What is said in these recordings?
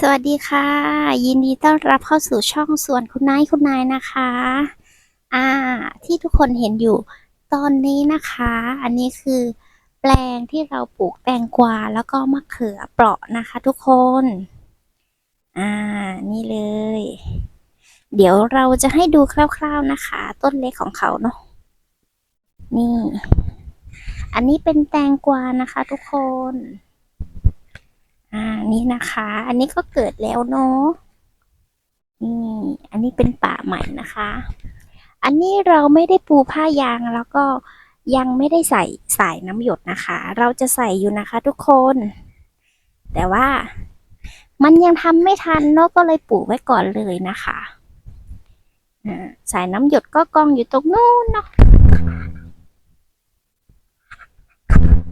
สวัสดีค่ะ ยินดีต้อนรับเข้าสู่ช่องส่วนคุณนายคุณนายนะคะ อ่า ที่ทุกคนเห็นอยู่ตอนนี้นะคะ อันนี้คือแปลงที่เราปลูกแตงกวาแล้วก็มะเขือเปราะนะคะ ทุกคน อ่า นี่เลย เดี๋ยวเราจะให้ดูคร่าวๆนะคะ ต้นเล็กของเขาเนาะนี่ อันนี้เป็นแตงกวานะคะ ทุกคน อ่านี่นะคะ อันนี้ก็เกิดแล้วเนาะนี่อันนี้เป็นป่าใหม่นะคะ อันนี้เราไม่ได้ปูผ้ายางแล้วก็ยังไม่ได้ใส่สายน้ำหยดนะคะ เราจะใส่อยู่นะคะทุกคน แต่ว่ามันยังทำไม่ทันเนาะก็เลยปูไว้ก่อนเลยนะคะสายน้ำหยดก็กองอยู่ตรงนู้นเนาะ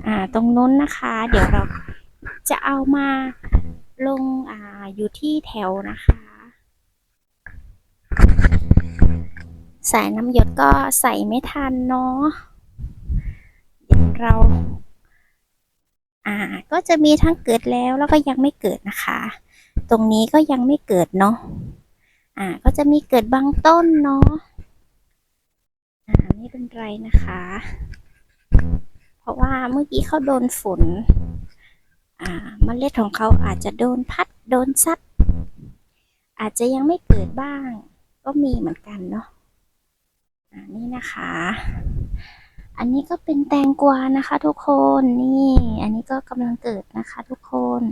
อ่า ตรงนู้นนะคะ เดี๋ยวเรา จะเอามาลงอ่าอยู่ที่แถวนะคะ สายน้ำหยดก็ใส่ไม่ทันเนาะเดี๋ยวเราอ่าก็จะมีทั้งเกิดแล้วแล้วก็ยังไม่เกิดนะคะ ตรงนี้ก็ยังไม่เกิดเนาะอ่าก็จะมีเกิดบางต้นเนาะอ่าไม่เป็นไรนะคะ เพราะว่าเมื่อกี้เขาโดนฝน เมล็ดของเขาอาจจะโดนพัดโดนซัดอาจจะยังไม่เกิดบ้าง ก็มีเหมือนกันเนาะอ่านี่นะคะ อันนี้ก็เป็นแตงกวานะคะทุกคนนี่ อันนี้ก็กำลังเกิดนะคะทุกคน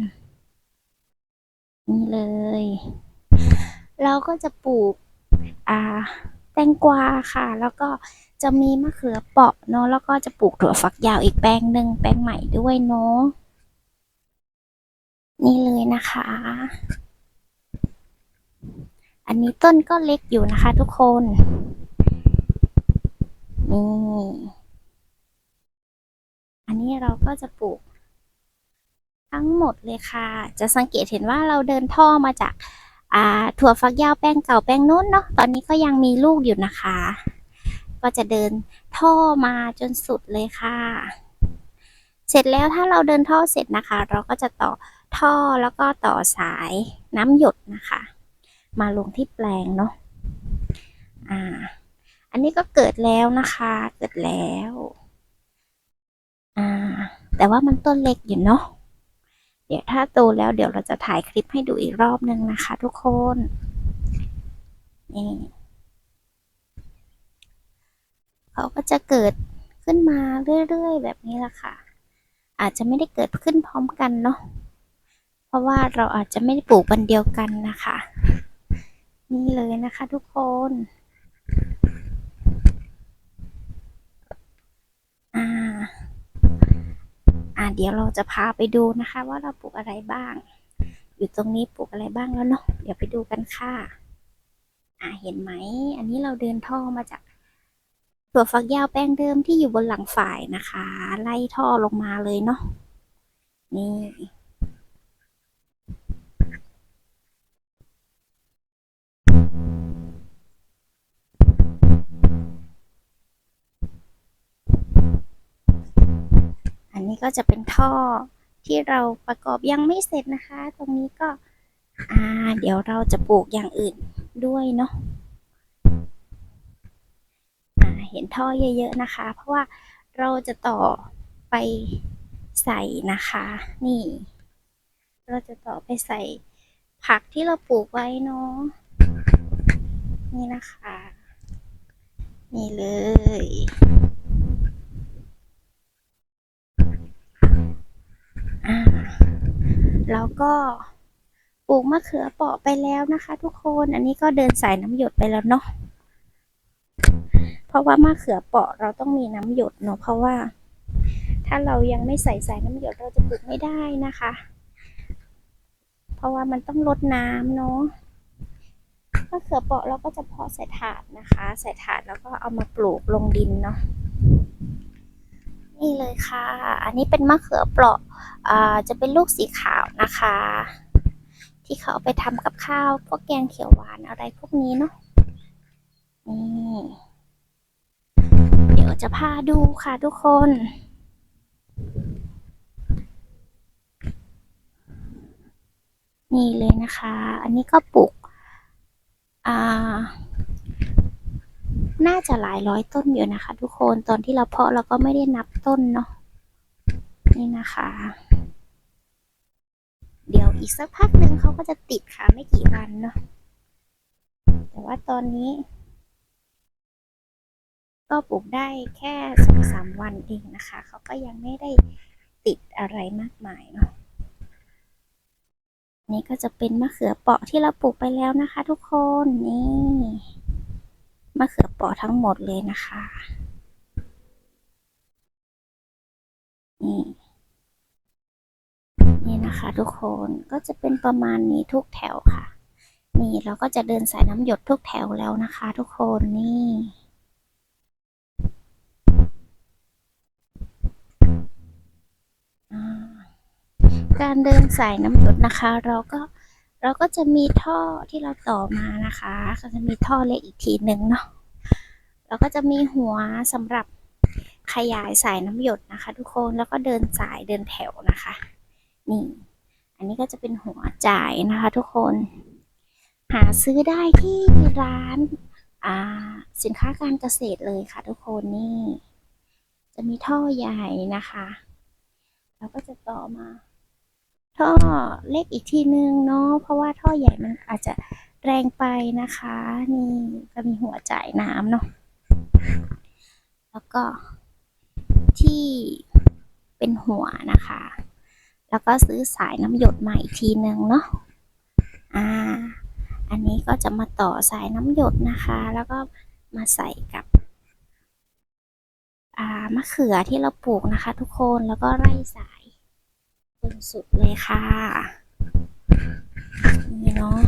นี่เลย เราก็จะปลูกอ่าแตงกวาค่ะ แล้วก็จะมีมะเขือเปราะเนาะแล้วก็จะปลูกถั่วฝักยาวอีกแปลงหนึ่งแปลงใหม่ด้วยเนาะ นี่เลยนะคะ อันนี้ต้นก็เล็กอยู่นะคะทุกคน นี่ อันนี้เราก็จะปลูก ทั้งหมดเลยค่ะ จะสังเกตเห็นว่าเราเดินท่อมาจากอ่าถั่วฝักยาวแป้งเก่าแป้งนู้นเนาะ ตอนนี้ก็ยังมีลูกอยู่นะคะ ก็จะเดินท่อมาจนสุดเลยค่ะ เสร็จแล้วถ้าเราเดินท่อเสร็จนะคะ เราก็จะต่อ ท่อแล้วก็ต่อสายน้ำหยดนะคะ มาลงที่แปลงเนาะอ่า อันนี้ก็เกิดแล้วนะคะ เกิดแล้วอ่าแต่ว่ามันต้นเล็กอยู่เนาะเดี๋ยวถ้าโตแล้วเดี๋ยวเราจะถ่ายคลิปให้ดูอีกรอบนึงนะคะ ทุกคนนี่เขาก็จะเกิดขึ้นมาเรื่อยๆ แบบนี้แหละค่ะ อาจจะไม่ได้เกิดขึ้นพร้อมกันเนาะ เพราะว่าเราอาจจะไม่ได้ปลูกวันเดียวกันนะคะ นี่เลยนะคะทุกคนอ่าอ่าเดี๋ยวเราจะพาไปดูนะคะ ว่าเราปลูกอะไรบ้าง อยู่ตรงนี้ปลูกอะไรบ้างแล้วเนาะเดี๋ยวไปดูกันค่ะ อ่าเห็นไหม อันนี้เราเดินท่อมาจากถั่วฝักยาวแป้งเดิมที่อยู่บนหลังฝ่ายนะคะ ไล่ท่อลงมาเลยเนาะนี่ ก็จะเป็นท่อที่เราประกอบยังไม่เสร็จนะคะ ตรงนี้ก็อ่าเดี๋ยวเราจะปลูกอย่างอื่นด้วยเนาะเห็นท่อเยอะๆนะคะ เพราะว่าเราจะต่อไปใส่นะคะ นี่ เราจะต่อไปใส่ผักที่เราปลูกไว้เนาะนี่นะคะ นี่เลย อ่าแล้วก็ปลูกมะเขือเปราะไปแล้วนะคะ ทุกคน อันนี้ก็เดินสายน้ำหยดไปแล้วเนาะ เพราะว่ามะเขือเปราะเราต้องมีน้ำหยดเนาะ เพราะว่า ถ้าเรายังไม่ใส่สายน้ำหยดเราจะปลูกไม่ได้นะคะ เพราะว่ามันต้องลดน้ำเนาะมะเขือเปราะเราก็จะเพาะใส่ถาดนะคะ ใส่ถาดแล้วก็เอามาปลูกลงดินเนาะ นี่เลยค่ะ อันนี้เป็นมะเขือเปราะอ่าจะเป็นลูกสีขาวนะคะ ที่เขาเอาไปทำกับข้าว พวกแกงเขียวหวานอะไรพวกนี้เนาะนี่เดี๋ยวจะพาดูค่ะทุกคน นี่เลยนะคะ อันนี้ก็ปลูกอ่า น่าจะหลายร้อยต้นอยู่นะคะ ทุกคนตอนที่เราเพาะเราก็ไม่ได้นับต้นเนาะนี่นะคะ เดี๋ยวอีกสักพักหนึ่งเขาก็จะติดค่ะไม่กี่วันเนาะแต่ว่าตอนนี้ ก็ปลูกได้แค่สองสามวันเองนะคะ เขาก็ยังไม่ได้ติดอะไรมากมายเนาะนี่ก็จะเป็นมะเขือเปราะที่เราปลูกไปแล้วนะคะ ทุกคนนี่ มะเขือเปราะทั้งหมดเลยนะคะนี่นี่นะคะ ทุกคนก็จะเป็นประมาณนี้ทุกแถวค่ะ นี่เราก็จะเดินสายน้ำหยดทุกแถวแล้วนะคะ ทุกคนนี่การเดินสายน้ำหยดนะคะ เราก็ เราก็จะมีท่อที่เราต่อมานะคะ ก็จะมีท่อเล็กอีกทีหนึ่งเนาะแล้วก็จะมีหัวสำหรับขยายสายน้ำหยดนะคะ ทุกคนแล้วก็เดินสายเดินแถวนะคะ นี่ อันนี้ก็จะเป็นหัวจ่ายนะคะ ทุกคน หาซื้อได้ที่ร้านอ่าสินค้าการเกษตรเลยค่ะ ทุกคนนี่ จะมีท่อใหญ่นะคะ แล้วก็จะต่อมา ท่อเล็กอีกทีนึงเนาะเพราะว่าท่อใหญ่มันอาจจะแรงไปนะคะ นี่ก็มีหัวจ่ายน้ำเนาะแล้วก็ที่เป็นหัวนะคะ แล้วก็ซื้อสายน้ำหยดมาอีกทีนึงเนาะอ่า อันนี้ก็จะมาต่อสายน้ำหยดนะคะ แล้วก็มาใส่กับอ่ามะเขือที่เราปลูกนะคะ ทุกคนแล้วก็ไล่สาย สุดเลยค่ะ นี่เนาะ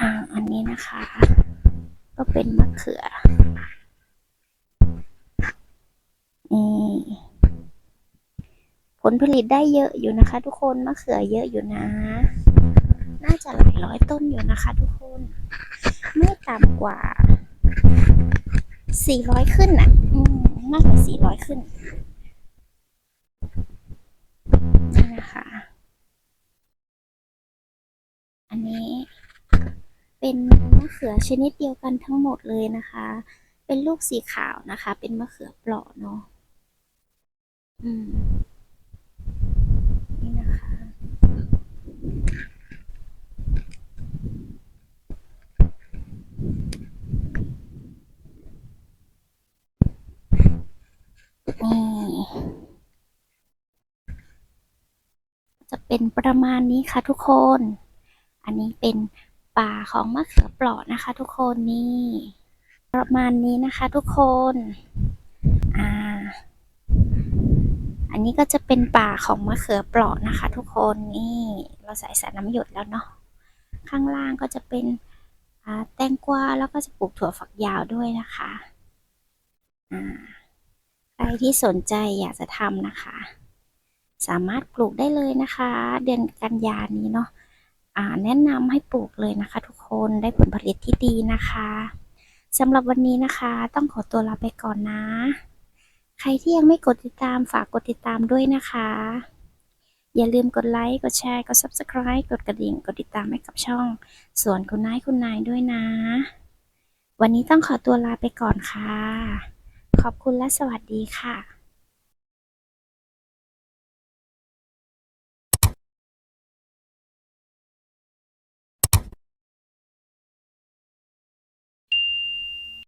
อ่า อันนี้นะคะ ก็เป็นมะเขือ นี่ ผลผลิตได้เยอะอยู่นะคะ ทุกคน มะเขือเยอะอยู่นะ น่าจะหลายร้อยต้นอยู่นะคะ ทุกคน ไม่ต่ำกว่าสี่ร้อยขึ้นอะ อืม เป็นมะเขือชนิดเดียวกันทั้งหมดเลยนะคะ เป็นลูกสีขาวนะคะ เป็นมะเขือเปราะเนาะอืมนี่นะคะ นี่จะเป็นประมาณนี้ค่ะทุกคน อันนี้เป็น ป่าของมะเขือเปราะนะคะ ทุกคนนี่ประมาณนี้นะคะ ทุกคนอ่าอันนี้ก็จะเป็นป่าของมะเขือเปราะนะคะ ทุกคนนี่เราใส่สารน้ำหยดแล้วเนาะข้างล่างก็จะเป็นอ่าแตงกวาแล้วก็จะปลูกถั่วฝักยาวด้วยนะคะอ่าใครที่สนใจอยากจะทำนะคะ สามารถปลูกได้เลยนะคะ เดือนกันยานี้เนาะ แนะนำให้ปลูกเลยนะคะ ทุกคนได้ผลผลิตที่ดีนะคะสำหรับวันนี้นะคะ ต้องขอตัวลาไปก่อนนะ ใครที่ยังไม่กดติดตามฝากกดติดตามด้วยนะคะ อย่าลืมกดไลค์ กดแชร์ กด subscribe กดกระดิ่ง กดติดตามให้กับช่องส่วนคุณนายคุณนายด้วยนะ วันนี้ต้องขอตัวลาไปก่อนค่ะ ขอบคุณและสวัสดีค่ะ